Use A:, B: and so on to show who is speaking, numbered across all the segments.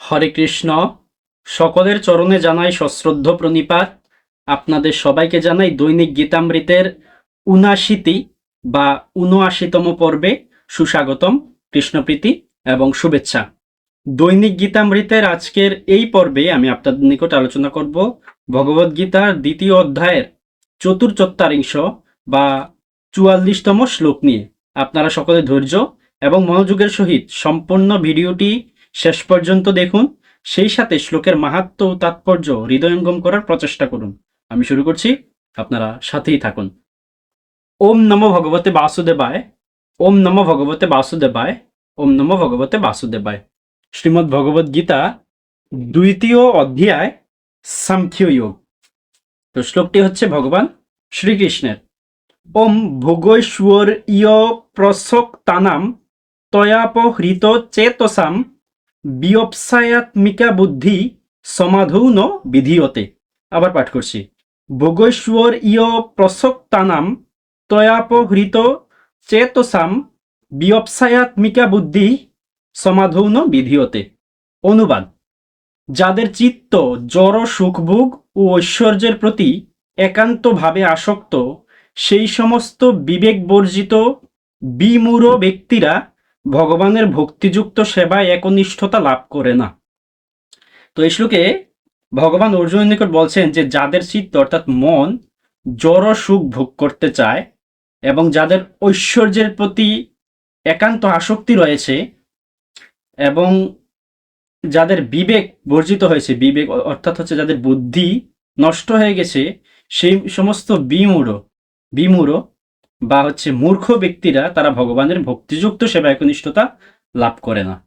A: হরে কৃষ্ণ। সকলের চরণে জানাই সশ্রদ্ধ প্রণিপাত। আপনাদের সবাইকে জানাই দৈনিক গীতামৃতের উনাশিটি বা উনআশিতম পর্বে সুস্বাগতম, কৃষ্ণপ্রীতি এবং শুভেচ্ছা। দৈনিক গীতামৃতের আজকের এই পর্বে আমি আপনাদের নিকট আলোচনা করব ভগবদ গীতার দ্বিতীয় অধ্যায়ের চতুর্চত্বারিংশ বা চুয়াল্লিশতম শ্লোক নিয়ে। আপনারা সকলে ধৈর্য এবং মনোযোগের সহিত সম্পূর্ণ ভিডিওটি শেষ পর্যন্ত দেখুন, সেই সাথে শ্লোকের মাহাত্ম ও তাৎপর্য হৃদয়ঙ্গম করার প্রচেষ্টা করুন। আমি শুরু করছি, আপনারা সাথেই থাকুন। ওম নমো ভগবতে বাসুদেবায়, ওম নমো ভগবতে বাসুদেবায়, ওম নমো ভগবতে বাসুদেবায়। শ্রীমদ্ ভগবদ গীতা, দ্বিতীয় অধ্যায়, সাংখ্য যোগ। তো শ্লোকটি হচ্ছে ভগবান শ্রীকৃষ্ণের। ওম ভোগৈশ্বর ইয় প্রসক্তানাম তয়াপহৃত চেতসাম বিয়পসায়াত্মিকা বুদ্ধি সমাধৌন বিধিয়তে। আবার পাঠ করছি। ভোগৈশ্বর ইয় প্রসক্তানাম তয়াপহৃত চেতসাম বিয়পসায়াত্মিকা বুদ্ধি সমাধৌন বিধিয়তে। অনুবাদ। যাদের চিত্ত জড় সুখভোগ ও ঐশ্বর্যের প্রতি একান্তভাবে আসক্ত, সেই সমস্ত বিবেক বর্জিত বিমূঢ় ব্যক্তিরা ভগবানের ভক্তিযুক্ত সেবায় একনিষ্ঠতা লাভ করে না। তো এই শ্লোকে ভগবান অর্জুনের নিকট বলছেন যে, যাদের চিত্ত অর্থাৎ মন জড় সুখ ভোগ করতে চায় এবং যাদের ঐশ্বর্যের প্রতি একান্ত আসক্তি রয়েছে এবং যাদের বিবেক বর্জিত হয়েছে, বিবেক অর্থাৎ হচ্ছে যাদের বুদ্ধি নষ্ট হয়ে গেছে, সেই সমস্ত বিমূঢ় বিমূঢ় বা হচ্ছে মূর্খ ব্যক্তিরা তারা ভগবানের ভক্তিযুক্ত সেবা একনিষ্ঠতা লাভ করে না।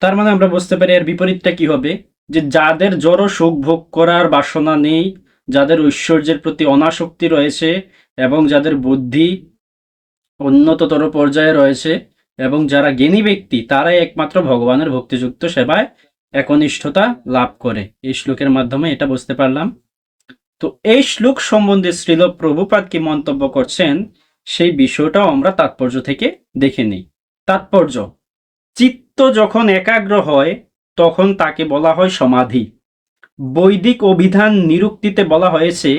A: তার মানে আমরা বুঝতে পারি এর বিপরীতটা কি হবে? যে যাদের জড় সুখ ভোগ করার বাসনা নেই, যাদের ঐশ্বর্যের প্রতি অনাসক্তি রয়েছে এবং যাদের বুদ্ধি উন্নততর পর্যায়ে রয়েছে এবং যারা জ্ঞানী ব্যক্তি, তারাই একমাত্র ভগবানের ভক্তিযুক্ত সেবায় একনিষ্ঠতা লাভ করে। এই শ্লোকের মাধ্যমে এটা বুঝতে পারলাম। তো এই শ্লোক সম্বন্ধে শ্রীল প্রভুপাদ কি মন্তব্য করছেন, সেই বিষয়টাও আমরা তাৎপর্য থেকে দেখে নিই। তাৎপর্য, চিত্ত যখন একাগ্র হয়, তখন তাকে বলা হয় সমাধি। বৈদিক অভিধান নিরুক্তিতে বলা হয়েছে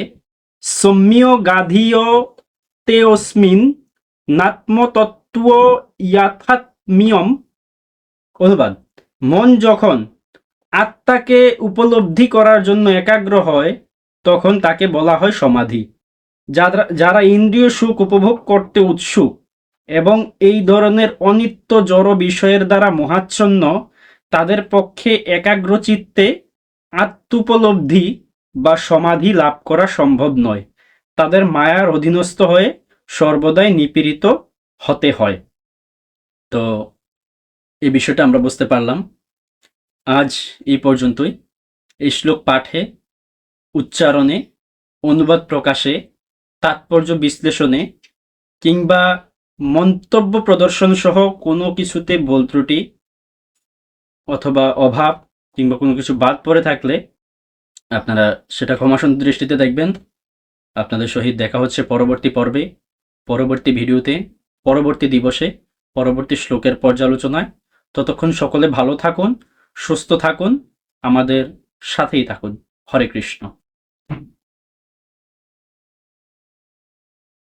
A: সৌম্য গাধীয় তেস্মিন নাত্মতত্ত্ব ইয়াথাত্মিয়ম অনুবাদ, মন যখন আত্মাকে উপলব্ধি করার জন্য একাগ্র হয় তখন তাকে বলা হয় সমাধি। যারা যারা ইন্দ্রিয় সুখ উপভোগ করতে উৎসুক এবং এই ধরনের অনিত্য জড় বিষয়ের দ্বারা মহাচ্ছন্ন, তাদের পক্ষে একাগ্র চিত্তে আত্মোপলব্ধি বা সমাধি লাভ করা সম্ভব নয়। তাদের মায়ার অধীনস্থ হয়ে সর্বদাই নিপীড়িত হতে হয়। তো এই বিষয়টা আমরা বুঝতে পারলাম। আজ এই পর্যন্তই। এই শ্লোক পাঠে উচ্চারণে, অনুবাদ প্রকাশে, তাৎপর্য বিশ্লেষণে কিংবা মন্তব্য প্রদর্শন সহ কোনো কিছুতে ভুল ত্রুটি অথবা অভাব কিংবা কোনো কিছু বাদ পড়ে থাকলে আপনারা সেটা ক্ষমাসুন্দর দৃষ্টিতে দেখবেন। আপনাদের সহিত দেখা হচ্ছে পরবর্তী পর্বে, পরবর্তী ভিডিওতে, পরবর্তী দিবসে, পরবর্তী শ্লোকের পর্যালোচনায়। ততক্ষণ সকলে ভালো থাকুন, সুস্থ থাকুন, আমাদের সাথেই থাকুন। হরে কৃষ্ণ।